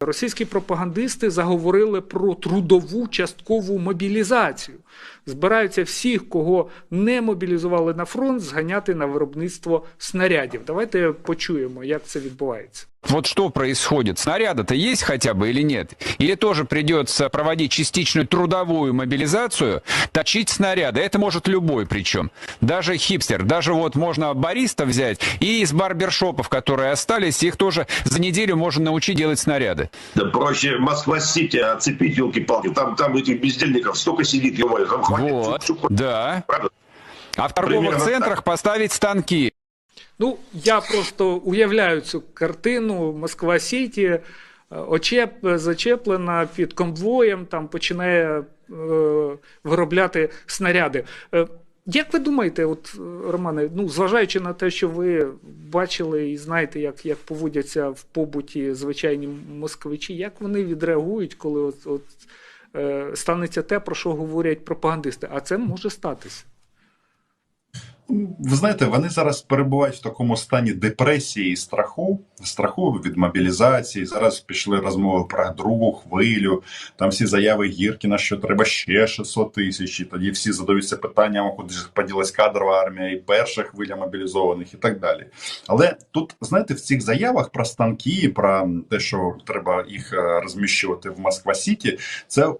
Російські пропагандисти заговорили про трудову часткову мобілізацію. Збираються всіх, кого не мобілізували на фронт, зганяти на виробництво снарядів. Давайте почуємо, як це відбувається. Вот что происходит? Снаряды-то есть хотя бы или нет? Или тоже придется проводить частичную трудовую мобилизацию, точить снаряды? Это может любой причем. Даже хипстер, даже вот можно бариста взять и из барбершопов, которые остались, их тоже за неделю можно научить делать снаряды. Да проще Москва-Сити оцепить, елки-палки. Там, там этих бездельников столько сидит, ё там хватит. Вот, всё- всё- да. правда? А в торговых Примерно центрах поставить станки. Ну, я просто уявляю цю картину Москва Сіті, е, очеп зачеплена під конвоєм, там починає е, виробляти снаряди. Як ви думаєте, от е, Романе, ну зважаючи на те, що ви бачили і знаєте, як, як поводяться в побуті звичайні москвичі, як вони відреагують, коли от, от, е, станеться те, про що говорять пропагандисти? А це може статися. Ви знаєте, вони зараз перебувають в такому стані депресії і страху, страху від мобілізації. Зараз пішли розмови про другу хвилю. Там всі заяви Гіркіна, що треба ще 600 тисяч. І тоді всі задаються питанням, куди ж поділась кадрова армія, і перша хвиля мобілізованих, і так далі. Але тут, знаєте, в цих заявах про станки, про те, що треба їх е, розміщувати в Москва Сіті, це,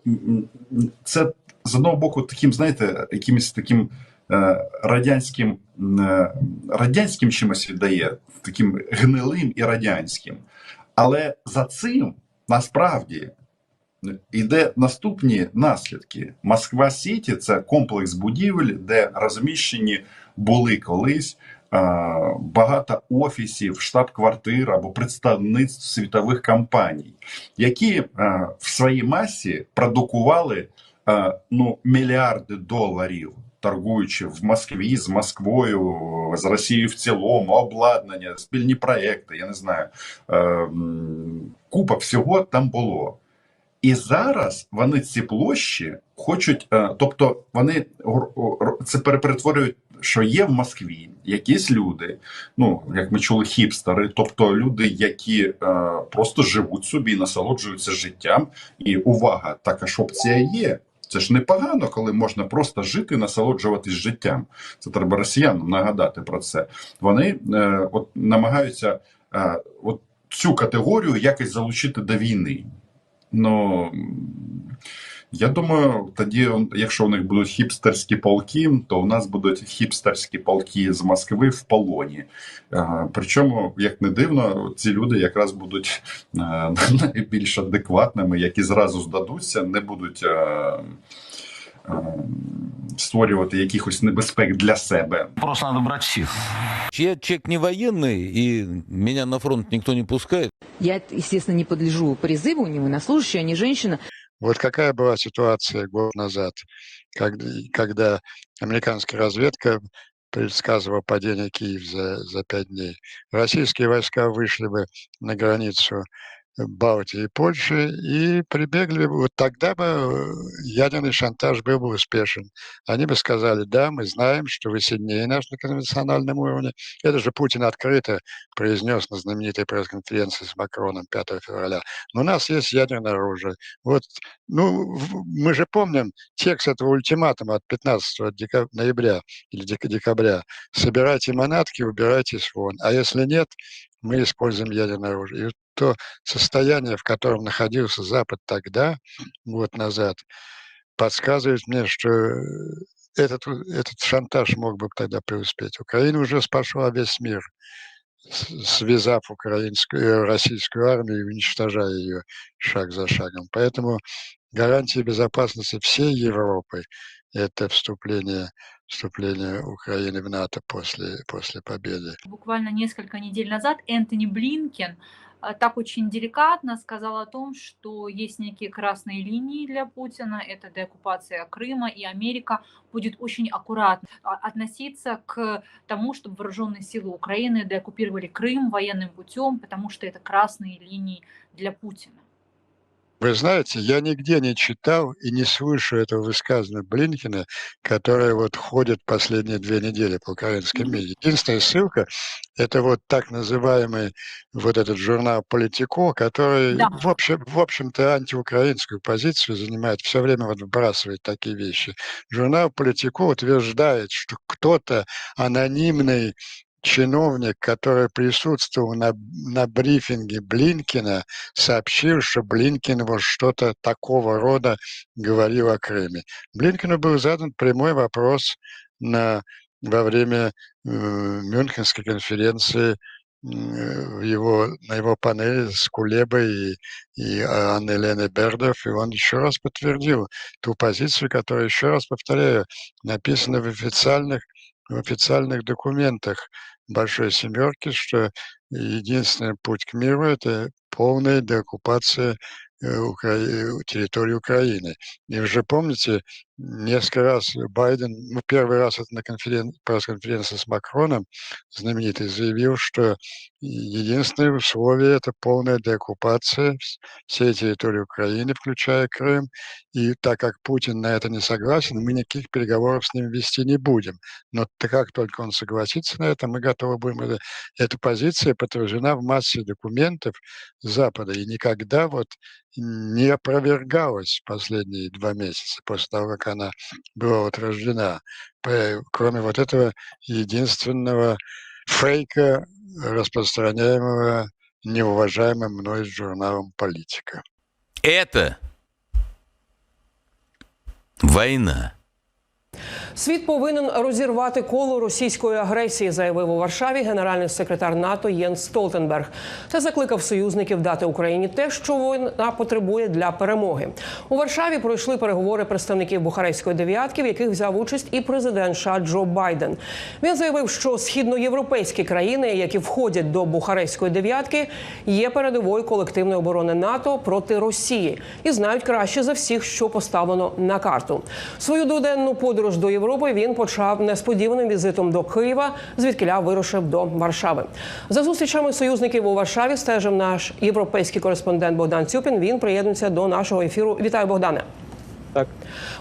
це з одного боку таким, знаєте, якимось таким. Е, Радянським е, радянським чимось віддає, таким гнилим і радянським. Але за цим насправді йде наступні наслідки. Москва Сіті це комплекс будівель, де розміщені були колись е, багато офісів, штаб-квартир або представництв світових компаній, які в своїй масі продукували ну, мільярди доларів. Торгуючи в Москві з Москвою, з Росією в цілому, обладнання, спільні проекти, я не знаю, е, купа всього там було. І зараз вони ці площі хочуть, е, тобто вони це перетворюють, що є в Москві якісь люди, ну як ми чули, хіпстери, тобто люди, які е, просто живуть собі, насолоджуються життям. І увага, така ж опція є. Це ж непогано, коли можна просто жити насолоджуватись життям. Це треба росіянам нагадати про це. Вони е, от намагаються е, от цю категорію якось залучити до війни. Ну я думаю, тоді, якщо у них будуть хіпстерські полки, то у нас будуть хіпстерські полки з Москви в полоні. Е, Причому, як не дивно, ці люди якраз будуть е, найбільш адекватними, які зразу здадуться, не будуть. е, Створювати якихось небезпек для себе. Просто надо брать всех. Я человек не военный, и меня на фронт никто не пускает. Я, естественно, не подлежу призыву, не военнослужащая, не женщина. Вот какая была ситуация год назад, когда, когда американская разведка предсказывала падение Киева за, за пять дней. Российские войска вышли бы на границу Балтии и Польши и прибегли вот тогда бы э, ядерный шантаж был бы успешен. Они бы сказали, да, мы знаем, что вы сильнее нас на конвенциональном уровне. Это же Путин открыто произнес на знаменитой пресс-конференции с Макроном 5 февраля. Но у нас есть ядерное оружие. Вот, ну, мы же помним текст этого ультиматума от 15 дека- ноября или дек- декабря. Собирайте манатки, убирайтесь вон. А если нет, мы используем ядерное оружие. И то состояние, в котором находился Запад тогда, год назад, подсказывает мне, что э, этот, у- этот шантаж мог бы тогда преуспеть. Украина уже спасла весь мир, связав украинскую, э, российскую армию и уничтожая ее шаг за шагом. Поэтому гарантия безопасности всей Европы – это вступление, вступление Украины в НАТО после, после победы. Буквально несколько недель назад Энтони Блинкен так очень деликатно сказал о том, что есть некие красные линии для Путина, это деоккупация Крыма, и Америка будет очень аккуратно а, относиться к тому, чтобы вооруженные силы Украины деоккупировали Крым военным путем, потому что это красные линии для Путина. Вы знаете, я нигде не читал и не слышу этого высказывания Блинкина, которое вот ходит последние две недели по украинской медиа. Единственная ссылка – это вот так называемый вот этот журнал «Политико», который, Да. в, общем, в общем-то, антиукраинскую позицию занимает, все время вот выбрасывает такие вещи. Журнал «Политико» утверждает, что кто-то анонимный чиновник, который присутствовал на, на брифинге Блинкина, сообщил, что Блинкин вот что-то такого рода говорил о Крыме. Блинкину был задан прямой вопрос на, во время э, Мюнхенской конференции м, в его, на его панели с Кулебой и, и Анной Леной Бердов, и он еще раз подтвердил ту позицию, которая, еще раз повторяю, написана в официальных, в официальных документах Большой Семерки, что единственный путь к миру – это полная деоккупация э, Укра- э, территории Украины. И вы же помните, несколько раз Байден, ну, первый раз это на конферен... пресс-конференции с Макроном, знаменитый, заявил, что единственное условие – это полная деоккупация вс- всей территории Украины, включая Крым. И так как Путин на это не согласен, мы никаких переговоров с ним вести не будем. Но как только он согласится на это, мы готовы будем... Эта позиция подтверждена в массе документов Запада и никогда вот не опровергалась последние два месяца после того, как она была утверждена. П- Кроме вот этого единственного фейка, распространяемого неуважаемым мной журналом «Политика». Это война. Світ повинен розірвати коло російської агресії, заявив у Варшаві генеральний секретар НАТО Єнс Столтенберг та закликав союзників дати Україні те, що вона потребує для перемоги. У Варшаві пройшли переговори представників Бухарестської дев'ятки, в яких взяв участь і президент США Джо Байден. Він заявив, що східноєвропейські країни, які входять до Бухарестської дев'ятки, є передовою колективної оборони НАТО проти Росії і знають краще за всіх, що поставлено на карту. Свою дводенну подорож до Європи він почав несподіваним візитом до Києва, звідкиля вирушив до Варшави. За зустрічами союзників у Варшаві стежив наш європейський кореспондент Богдан Цюпін. Він приєднується до нашого ефіру. Вітаю, Богдане. Так.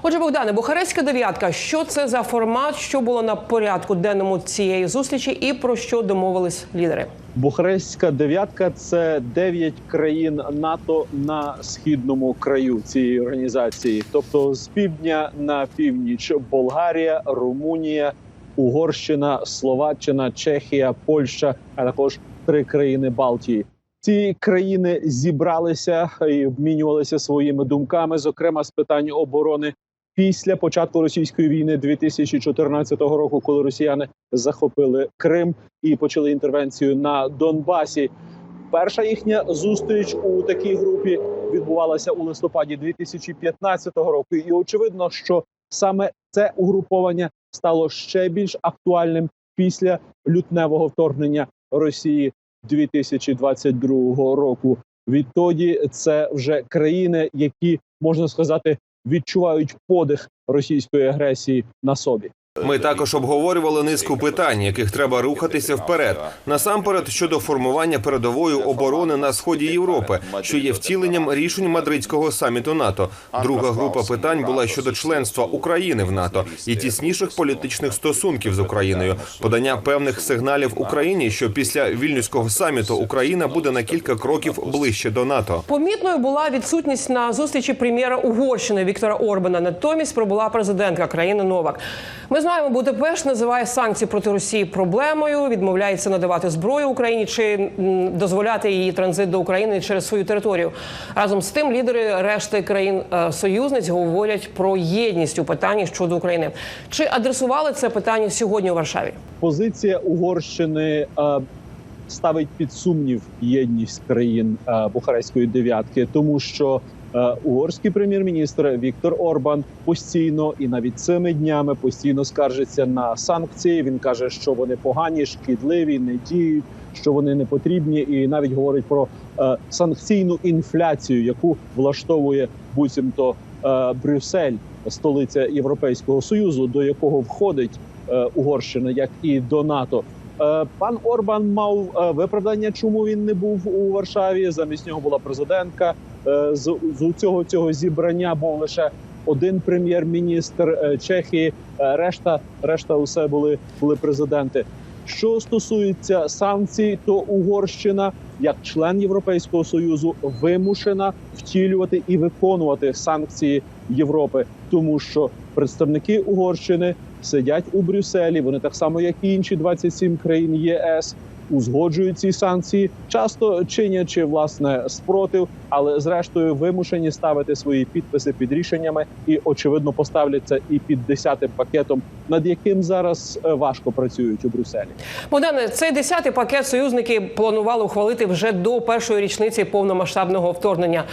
Отже, Богдане, Бухарестська дев'ятка. Що це за формат? Що було на порядку денному цієї зустрічі, і про що домовились лідери? Бухарестська дев'ятка це дев'ять країн НАТО на східному краю цієї організації, тобто з півдня на північ: Болгарія, Румунія, Угорщина, Словаччина, Чехія, Польща, а також три країни Балтії. Ці країни зібралися і обмінювалися своїми думками, зокрема з питань оборони після початку російської війни 2014 року, коли росіяни захопили Крим і почали інтервенцію на Донбасі. Перша їхня зустріч у такій групі відбувалася у листопаді 2015 року, і очевидно, що саме це угруповання стало ще більш актуальним після лютневого вторгнення Росії 2022 року. Відтоді це вже країни, які можна сказати відчувають подих російської агресії на собі. Ми також обговорювали низку питань, яких треба рухатися вперед. Насамперед щодо формування передової оборони на сході Європи, що є втіленням рішень мадридського саміту НАТО. Друга група питань була щодо членства України в НАТО і тісніших політичних стосунків з Україною, подання певних сигналів Україні, що після вільнюського саміту Україна буде на кілька кроків ближче до НАТО. Помітною була відсутність на зустрічі прем'єра Угорщини Віктора Орбана. Натомість пробула президентка країни Новак. Ми знаємо, Будапешт називає санкції проти Росії проблемою, відмовляється надавати зброю Україні чи дозволяти її транзит до України через свою територію. Разом з тим, лідери решти країн е, союзниць говорять про єдність у питанні щодо України. Чи адресували це питання сьогодні у Варшаві? Позиція Угорщини е, ставить під сумнів єдність країн е, Бухарестської дев'ятки, тому що угорський прем'єр-міністр Віктор Орбан постійно і навіть цими днями постійно скаржиться на санкції. Він каже, що вони погані, шкідливі, не діють, що вони не потрібні, і навіть говорить про е, санкційну інфляцію, яку влаштовує буцімто е, Брюссель, столиця Європейського союзу, до якого входить е, Угорщина, як і до НАТО. Е, Пан Орбан мав е, виправдання, чому він не був у Варшаві. Замість нього була президентка. е, з, з цього цього зібрання був лише один прем'єр-міністр Чехії, решта, решта усе були, були президенти. Що стосується санкцій, то Угорщина як член Європейського союзу вимушена втілювати і виконувати санкції Європи, тому що представники Угорщини сидять у Брюсселі. Вони так само, як і інші 27 країн ЄС, узгоджують ці санкції, часто чинячи власне спротив, але зрештою вимушені ставити свої підписи під рішеннями і очевидно поставляться і під десятим пакетом, над яким зараз е, важко працюють у Брюсселі. Богдане, цей десятий пакет союзники планували ухвалити вже до першої річниці повномасштабного вторгнення.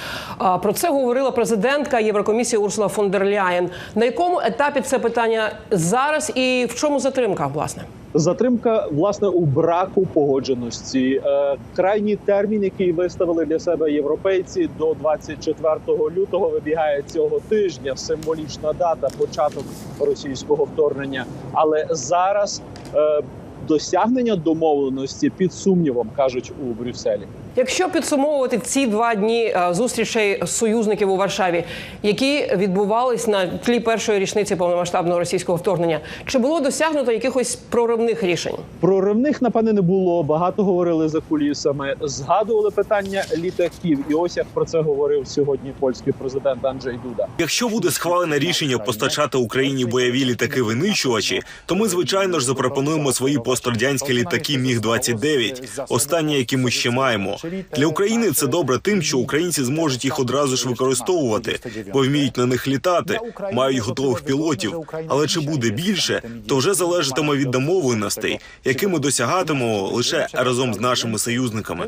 Про це говорила президентка Єврокомісії Урсула фон дер Ляєн. На якому етапі це питання зараз і в чому затримка? Власне, Затримка власне у браку погодженості. Е, крайній термін, який виставили для себе європейці, до 24 лютого вибігає цього тижня. Символічна дата, початок російського вторгнення. Але зараз е, досягнення домовленості під сумнівом кажуть у Брюсселі. Якщо підсумовувати ці два дні е, зустрічей союзників у Варшаві, які відбувались на тлі першої річниці повномасштабного російського вторгнення, чи було досягнуто якихось проривних рішень? Проривних напевне не було. Багато говорили за кулісами. Згадували питання літаків. І ось як про це говорив сьогодні польський президент Анджей Дуда. Якщо буде схвалене рішення постачати Україні бойові літаки винищувачі, то ми звичайно ж запропонуємо свої пострадянські літаки Міг 29 останні, які ми ще маємо. Для України це добре тим, що українці зможуть їх одразу ж використовувати, бо вміють на них літати, мають готових пілотів. Але чи буде більше, то вже залежатиме від домовленостей, які ми досягатимемо лише разом з нашими союзниками.